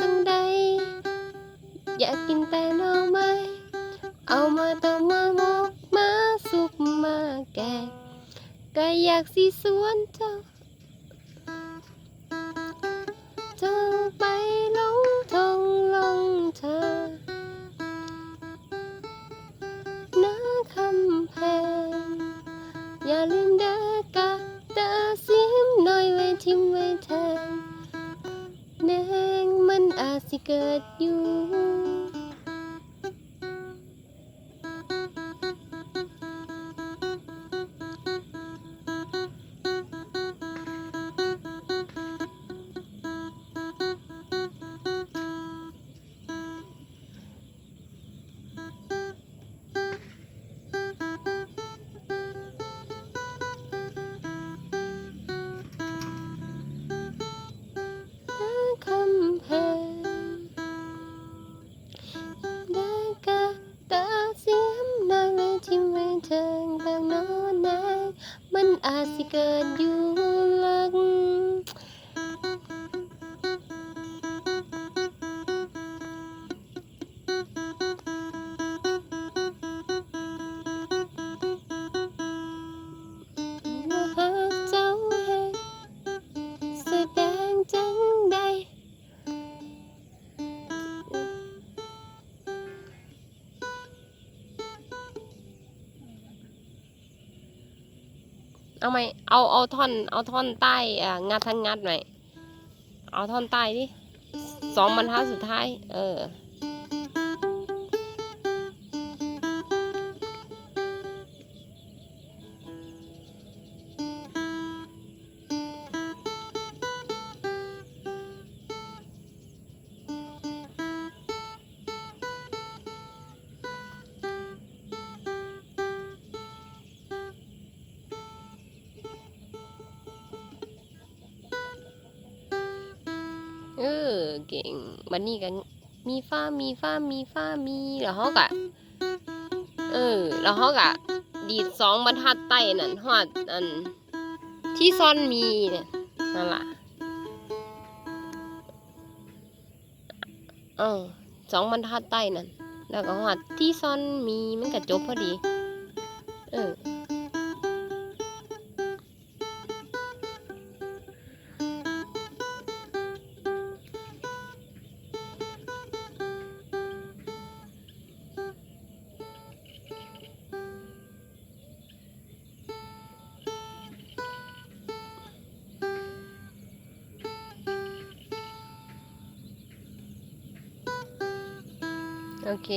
จังใดอยากกินแต่หน่อไม้เอามาต้อมาหมกมาสุกมาแกก็อยากสิสวนเจ้า งมัน เทิงบางโนอนนายมันอาจสิเกิดอยู่ เอาไหมเอาเอาท่อน เอาท่อนใต้อ่างัดทั้งงัดไหมเอาท่อนใต้ดิสองบรรทัดสุดท้าย เออ เออ เก่งบันนี้กันมีฟ้ามีฟ้ามีฟ้ามีแล้วเขากะเออ แล้วเขากะดีดสองบรรทัดใต้นั่นฮอดอัน ที่ซ่อนมีเนี่ยนั่นล่ะเออสองบรรทัดใต้นั่นแล้วก็ฮอดที่ซ่อนมีมันก็จบพอดี เออ โอเค